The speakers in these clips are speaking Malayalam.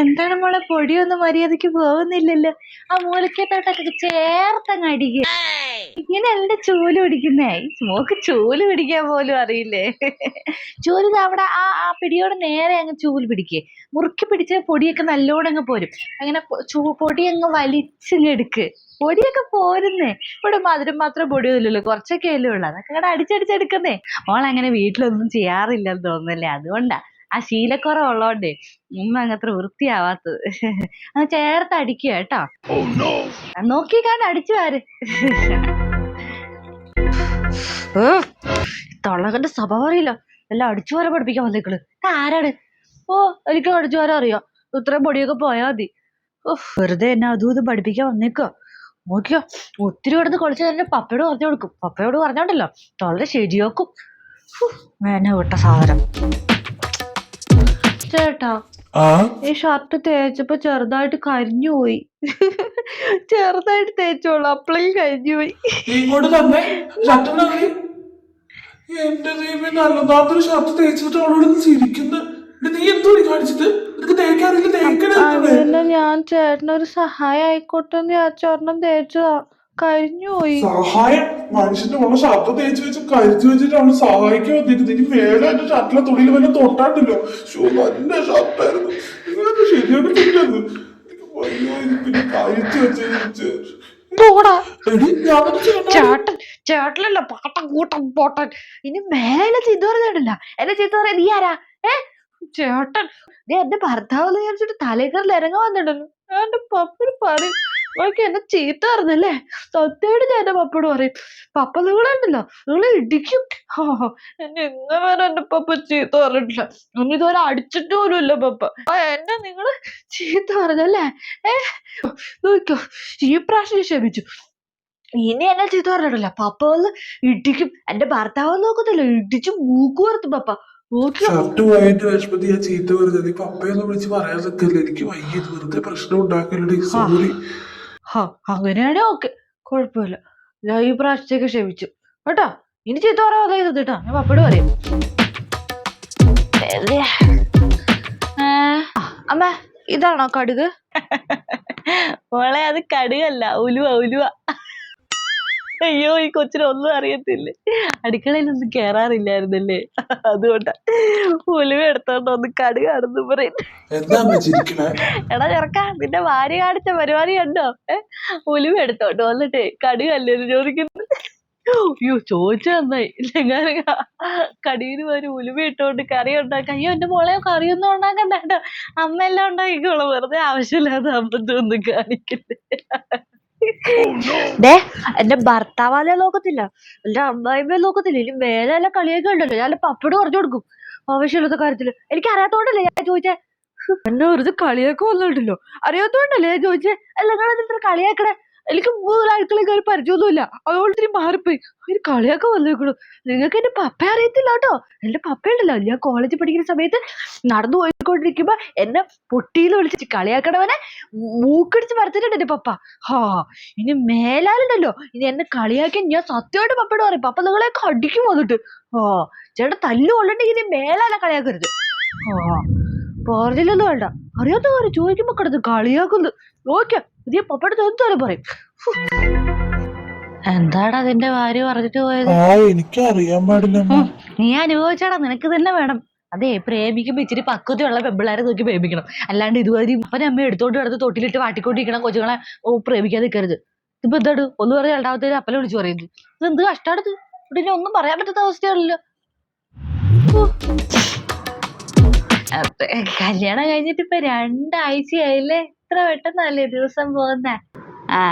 എന്താണ് മോളെ? പൊടിയൊന്നും മര്യാദയ്ക്ക് പോകുന്നില്ലല്ലോ ആ മൂലക്കേട്ടോട്ടൊക്കെ ചേർത്തങ്ങ് അടിക്കുക ഇങ്ങനെ എന്റെ ചൂൽ പിടിക്കുന്നേ? മോക്ക് ചൂൽ പിടിക്കാൻ പോലും അറിയില്ലേ? ചൂൽ അവിടെ ആ ആ പിടിയോട് നേരെ അങ്ങ് ചൂൽ പിടിക്കേ. മുറുക്കി പിടിച്ച പൊടിയൊക്കെ നല്ലോണം അങ്ങ് പോരും. അങ്ങനെ പൊടി അങ്ങ് വലിച്ചിങ്ങ് എടുക്ക്. പൊടിയൊക്കെ പോരുന്നേ. ഇവിടെ മധുരം മാത്രം പൊടിയൊന്നുമില്ലല്ലോ കുറച്ചൊക്കെ അല്ലേ ഉള്ളു. അതൊക്കെ അങ്ങോട്ട് അടിച്ചടിച്ചെടുക്കുന്നേ. മോൾ അങ്ങനെ വീട്ടിലൊന്നും ചെയ്യാറില്ലെന്ന് തോന്നുന്നല്ലേ? അതുകൊണ്ടാ. ആ ശീലക്കുറവുള്ളോണ്ടേ ഉമ്മ അങ്ങത്ര വൃത്തിയാവാത്തത്. അങ്ങ് ചേർത്ത് അടിക്കുക കേട്ടോ നോക്കി കണ്ട് അടിച്ചു വാര്. തൊള്ളകന്റെ സ്വഭാവം അറിയില്ല. എല്ലാം അടിച്ചു വരെ പഠിപ്പിക്കാൻ വന്നേക്കൾ ആരാണ്? ഓ എനിക്ക് അടിച്ചു വരാൻ അറിയാം. ഇത്രയും പൊടിയൊക്കെ പോയാ മതി. ഓ വെറുതെ എന്നെ അതും ഇതും പഠിപ്പിക്കാൻ വന്നേക്കോ നോക്കിയോ ഒത്തിരി കിടന്ന് കളിച്ച് തന്നെ പപ്പയോട് പറഞ്ഞു കൊടുക്കും. പപ്പയോട് പറഞ്ഞോണ്ടല്ലോ. തൊള്ള ശരിയാക്കും. വേനെ വിട്ട സാധനം. ചേട്ടാ. ഈ ഷർട്ട് തേച്ചപ്പോ ചെറുതായിട്ട് കരിഞ്ഞു പോയി. ചെറുതായിട്ട് തേച്ചോളൂ അപ്പളേക്കും കരിഞ്ഞു പോയി. ഇങ്ങോട്ട് തന്നെ. ഷർട്ട് എന്റെ ദൈവം നല്ലതാത്തൊരു ഷർട്ട് തേച്ചിട്ട് അവളോട് ചിരിക്കുന്നു. നീ കാണിച്ചത് ഞാൻ ചേട്ടനൊരു സഹായം ആയിക്കോട്ടെ എന്ന് തേച്ചതാ. കരിഞ്ഞു പോയി. സഹായം. മനുഷ്യന്റെ ഉള്ള ഷർട്ട് തേച്ച് വെച്ച് കരിച്ചു വെച്ചിട്ടാണ് സഹായിക്കാൻ വന്നിരുന്നത്. ഇനി മേലെ എന്റെ ഷർട്ടിലെ തുണിയിൽ വല്ല തൊട്ടാണ്ടല്ലോ. ഷോ നല്ല ഷർട്ടായിരുന്നു പിന്നെ കരിച്ചു വെച്ച് ഞാനത് ചെയ്യണ്ട ചേട്ടൻ ചേട്ടനല്ല പാട്ടം കൂട്ടം പോട്ടൻ. ഇനി മേലെ ചീത്ത പറയുന്നുണ്ടല്ല എന്നെ പറയാ നീ ആരാ? ഏ? ചേട്ടൻ. നീ എന്റെ ഭർത്താവ് വിചാരിച്ചിട്ട് തലേക്കറിൽ ഇറങ്ങാൻ വന്നിട്ടുണ്ടല്ലോ. എന്റെ പപ്പിന് പറയും നോക്കി എന്നെ ചീത്ത പറഞ്ഞല്ലേ സത്യമായിട്ട് ഞാൻ എന്റെ പപ്പയോട് പറയും പപ്പ നിങ്ങളുണ്ടല്ലോ നിങ്ങളെ ഇടിക്കും. എന്നെ ഇന്ന് വരെ എന്റെ പപ്പ ചീത്ത പറഞ്ഞിട്ടില്ല. ഒന്നും ഇതുവരെ അടിച്ചിട്ട് പോലും ഇല്ല പപ്പ. എന്നെ നിങ്ങൾ ചീത്ത പറഞ്ഞല്ലേ? ഏ നോക്കോ ഈ പ്രാവശ്യം ക്ഷമിച്ചു. ഇനി എന്നെ ചീത്ത പറഞ്ഞിട്ടില്ല. പപ്പ വന്ന് ഇടിക്കും. എന്റെ ഭർത്താവ് നോക്കത്തില്ല. ഇടിച്ച് മൂക്ക് വറുത്തും പപ്പ. നോക്കിയോ? ഷർട്ട് പോയിട്ട് വിഷമത്തി ഞാൻ ചീത്ത പറഞ്ഞത്. പപ്പയൊന്നും വിളിച്ച് പറയാൻ നിൽക്കല്ലേ എനിക്ക് വയ്യ. വെറുതെ പ്രശ്നം ഉണ്ടാക്കല്ലേ സോറി ഹാ അങ്ങനെയാണെ ഓക്കെ. കുഴപ്പമില്ല. ഞാൻ ഈ പ്രാവശ്യത്തേക്ക് ക്ഷമിച്ചു. കേട്ടോ? ഇനി ചീത്ത പറയാതെ ഇത് കേട്ടോ. ഞാൻ പപ്പയോട് പറയും. അമ്മ ഇതാണോ കടുക്? മോളെ അത് കടുകല്ല. ഉലുവ ഉലുവ. അയ്യോ ഈ കൊച്ചിന് ഒന്നും അറിയത്തില്ലേ? അടുക്കളയിലൊന്നും കേറാറില്ലായിരുന്നല്ലേ? അതുകൊണ്ടാ ഉലുവ എടുത്തോണ്ട് ഒന്ന് കടുകാണെന്ന് പറയും. എന്താ അമ്മ ചിരിക്കണേ? എടാ ചെറുക്ക നിന്റെ ഭാര്യ കാണിച്ച പരിപാടി കണ്ടോ? ഏ ഉലുവ എടുത്തോണ്ട് വന്നിട്ടേ കടുകല്ലേ ചോദിക്കുന്നു. അയ്യോ ചോദിച്ചു നന്നായി. ഇല്ലെങ്കിൽ കടിയിൽ ഒരു ഉലുവ ഇട്ടോണ്ട് കറി ഉണ്ടാക്കുക അയ്യോ എന്റെ മോളെ കറി ഒന്നും ഉണ്ടാക്കണ്ട. കേട്ടോ അമ്മ എല്ലാം ഉണ്ടാക്കിക്കോളൂ. വെറുതെ ആവശ്യമില്ലാതെ അമ്പത്തൊന്നും കാണിക്കല്ലേ ദേ എന്റെ ഭർത്താവാലെ നോക്കത്തില്ല. എന്റെ അമ്മായിമ്മ നോക്കത്തില്ല. ഇനി മേലെ എല്ലാം കളിയൊക്കെ ഉണ്ടല്ലോ. ഞാൻ പപ്പട് പറഞ്ഞു കൊടുക്കും. ആവശ്യമില്ലാത്ത കാര്യത്തിൽ. എനിക്ക് അറിയാത്തോണ്ടല്ലേ ഞാൻ ചോദിച്ചേ? എന്നെ വെറുതെ കളിയാക്കി ഉണ്ടല്ലോ. അറിയാത്തോണ്ടല്ലേ ഞാൻ ചോദിച്ചേ? അല്ല നിങ്ങൾ ഇത്ര കളിയാക്കണേ? എനിക്ക് മൂന്ന് അടുക്കള കയറി പരിചയമൊന്നുമില്ല ഇത്തിരി മാറിപ്പോയി. ഒരു കളിയൊക്കെ വന്നേക്കുള്ളൂ നിങ്ങൾക്ക് എന്റെ പപ്പ അറിയത്തില്ല കേട്ടോ. എന്റെ പപ്പ ഉണ്ടല്ലോ. ഞാൻ കോളേജിൽ പഠിക്കുന്ന സമയത്ത് നടന്നു പോയിക്കൊണ്ടിരിക്കുമ്പോ എന്നെ പൊട്ടിയിൽ വിളിച്ചിട്ട് കളിയാക്കണവനെ മൂക്കടിച്ച് മരത്തിട്ടുണ്ട് എന്റെ പപ്പ. ഹാ ഇനി മേലാലുണ്ടല്ലോ. ഇനി എന്നെ കളിയാക്കി ഞാൻ സത്യമായിട്ട് പപ്പയോട് പറയും. പപ്പ നിങ്ങളെയൊക്കെ അടിക്കും വന്നിട്ട്. ആ ചേട്ടാ തല്ലു കൊള്ളണ്ടെങ്കിൽ ഇനി മേലാല കളിയാക്കരുത്. ആ പറഞ്ഞില്ലെന്ന് വേണ്ട അറിയാത്ത കാര്യം ചോദിക്കുമ്പോ കിടന്ന് കളിയാക്കുന്നു. നോക്കിയ പുതിയ പപ്പയുടെ തോന്നുന്നു പറയും. എന്താടാ അതിന്റെ ഭാര്യ പറഞ്ഞിട്ട് പോയത്? എനിക്ക് അറിയാൻ പാടില്ല അമ്മ. നീ അനുഭവിച്ചാടാ നിനക്ക് തന്നെ വേണം. അതെ പ്രേമിക്കുമ്പോ ഇച്ചിരി പക്വതയുള്ള പെമ്പിള്ളാരെ നോക്കി പ്രേമിക്കണം. അല്ലാണ്ട് ഇതുവരെ അപ്പനെ അമ്മ എടുത്തോണ്ട് കിടന്ന് തൊട്ടിലിട്ട് വാട്ടിക്കൊണ്ടിരിക്കണം കൊച്ചുങ്ങളെ ഓ പ്രേമിക്കാതെ നിൽക്കരുത് ഇപ്പൊ എന്താണ് ഒന്ന് പറഞ്ഞ രണ്ടാമത്തെ അപ്പനെ വിളിച്ചു പറയുന്നത് ഇത്. എന്ത് കഷ്ടാടത്ത് ഇവിടെ ഒന്നും പറയാൻ പറ്റാത്ത അവസ്ഥയാണല്ലോ. കല്യാണം കഴിഞ്ഞിട്ട് ഇപ്പൊ രണ്ടാഴ്ചയായില്ലേ? ഇത്ര പെട്ടെന്നല്ലേ ദിവസം പോകുന്നെ? ആ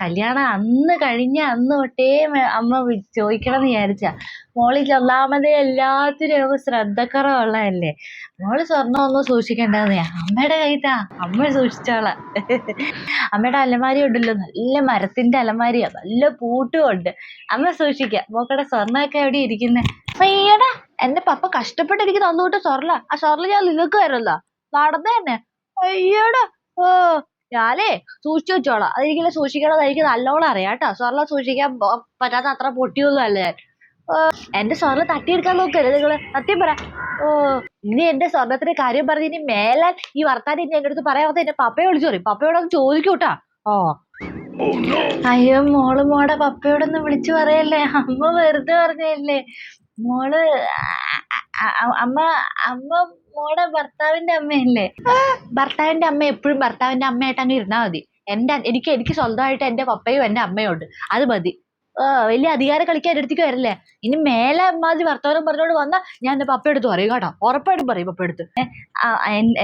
കല്യാണം അന്ന് കഴിഞ്ഞ അന്ന് തൊട്ടേ അമ്മ ചോദിക്കണം എന്ന് വിചാരിച്ച. മോളി ഒന്നാമതേ എല്ലാത്തിനും ശ്രദ്ധക്കുറവുള്ളതല്ലേ? മോൾ സ്വർണം ഒന്നും സൂക്ഷിക്കേണ്ടതെന്ന് അമ്മയുടെ കൈത്താ അമ്മ സൂക്ഷിച്ചോളാം. അമ്മയുടെ അലമാരി ഉണ്ടല്ലോ. നല്ല മരത്തിന്റെ അലമാരിയാ. നല്ല പൂട്ടും ഉണ്ട്. അമ്മ സൂക്ഷിക്ക. മോക്കടെ സ്വർണമൊക്കെ എവിടെ ഇരിക്കുന്നേ? അയ്യടാ എന്റെ പപ്പ കഷ്ടപ്പെട്ട് എനിക്ക് തന്നുവിട്ട സൊറല ആ സൊറല ഞാൻ നിങ്ങൾക്ക് തരല്ലോ നടന്നു തന്നെ അയ്യടാ. ഓ. ഞാനേ സൂക്ഷിച്ചു വെച്ചോളാം. അതെനിക്കിങ്ങനെ സൂക്ഷിക്കണത് എനിക്ക് നല്ലോണം അറിയാം കേട്ടോ. സ്വർണം സൂക്ഷിക്കാൻ പറ്റാത്ത അത്ര പൊട്ടിയൊന്നും അല്ല ഞാൻ എന്റെ സ്വർണം തട്ടിയെടുക്കാൻ നോക്കരുത് നിങ്ങൾ. സത്യം പറ. ഓ. ഇനി എന്റെ സ്വർണത്തിന്റെ കാര്യം പറഞ്ഞ് ഇനി മേലാൽ ഈ വർത്താനം ഇനി എന്റെ അടുത്ത് പറയാത്ത എന്റെ പപ്പയെ വിളിച്ചു പറയും. പപ്പയോടൊന്ന് ചോദിക്കൂട്ടാ ഓ. അയ്യോ മോൾ മോടെ പപ്പയോടൊന്ന് വിളിച്ചു പറയല്ലേ. അമ്മ വെറുതെ പറഞ്ഞല്ലേ മോൾ അമ്മ അമ്മ മോടെ ഭർത്താവിന്റെ അമ്മയല്ലേ? ഭർത്താവിന്റെ അമ്മ എപ്പോഴും ഭർത്താവിന്റെ അമ്മയായിട്ട് അങ്ങ് ഇരുന്നാ മതി. എന്റെ എനിക്ക് എനിക്ക് സ്വന്തമായിട്ട് എന്റെ പപ്പയും എന്റെ അമ്മയും ഉണ്ട് അത് മതി. വലിയ അധികാരം കളിക്കാൻ എടുത്തേക്ക് വരല്ലേ? ഇനി മേലെ അമ്മാതിരി വർത്തമാനം പറഞ്ഞോട് വന്നാ ഞാൻ എന്റെ പപ്പയെടുത്ത് പറയും കേട്ടോ. ഉറപ്പായിട്ടും പറയും പപ്പയെടുത്ത്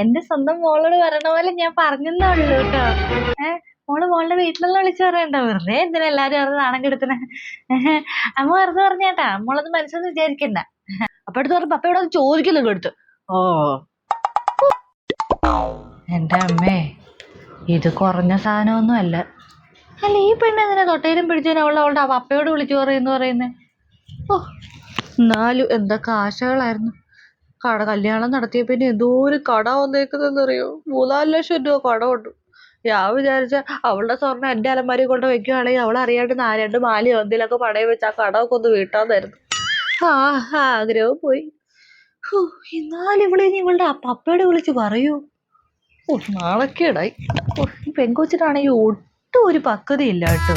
എന്റെ സ്വന്തം മോളോട് പറയണ പോലെ ഞാൻ പറഞ്ഞെന്നേ ഉള്ളൂ കേട്ടോ. ഏഹ് മോൾ മോളുടെ വീട്ടിലെല്ലാം വിളിച്ചു പറയണ്ട വെറുതെ എന്തിനാ എല്ലാരും വെറുതെ നാണം കെടുത്തണേ അമ്മ വെറുതെ പറഞ്ഞേട്ടാ. മോളത് മനസ്സൊന്നും വിചാരിക്കണ്ട. അപ്പൊ എടുത്ത് പറഞ്ഞു പപ്പയോട് അത് ചോദിക്കുന്നു എടുത്ത് ഓ. എന്റെ അമ്മേ ഇത് കുറഞ്ഞ സാധനമൊന്നും അല്ല. അല്ല ഈ പെണ്ണ് എന്തിനാ തൊട്ടയിലും പിടിച്ചതിന് അവളെ അവളുടെ പപ്പയോട് വിളിച്ചു പറയുന്നു പറയുന്നേ? ഓ എന്നാലും എന്താ ആശകളായിരുന്നു കട കല്യാണം നടത്തിയ പിന്നെ എന്തോ ഒരു കട വന്നേക്കുന്നറിയോ മൂന്നാൽ ലക്ഷം രൂപ കടമുണ്ട്. ഞാൻ വിചാരിച്ച അവളുടെ സ്വർണം എന്റെ അലമാരി കൊണ്ട് വെക്കുകയാണെങ്കിൽ അവൾ അറിയാണ്ട് നാരണ്ട് മാലയോ എന്തെങ്കിലുമൊക്കെ പണയം വെച്ച് ആ കടമൊക്കെ ഒന്ന് വീട്ടാന്നായിരുന്നു ആ ആഗ്രഹവും പോയി. എന്നാലും ഇവിടെ ഇനി ഇവളുടെ പപ്പയോട് വിളിച്ച് പറയൂ. ഓ നാളൊക്കെ ഇടായി ഈ പെങ്കൊച്ചിനാണെങ്കിൽ ഒട്ടും ഒരു പക്വതയില്ല കേട്ടോ.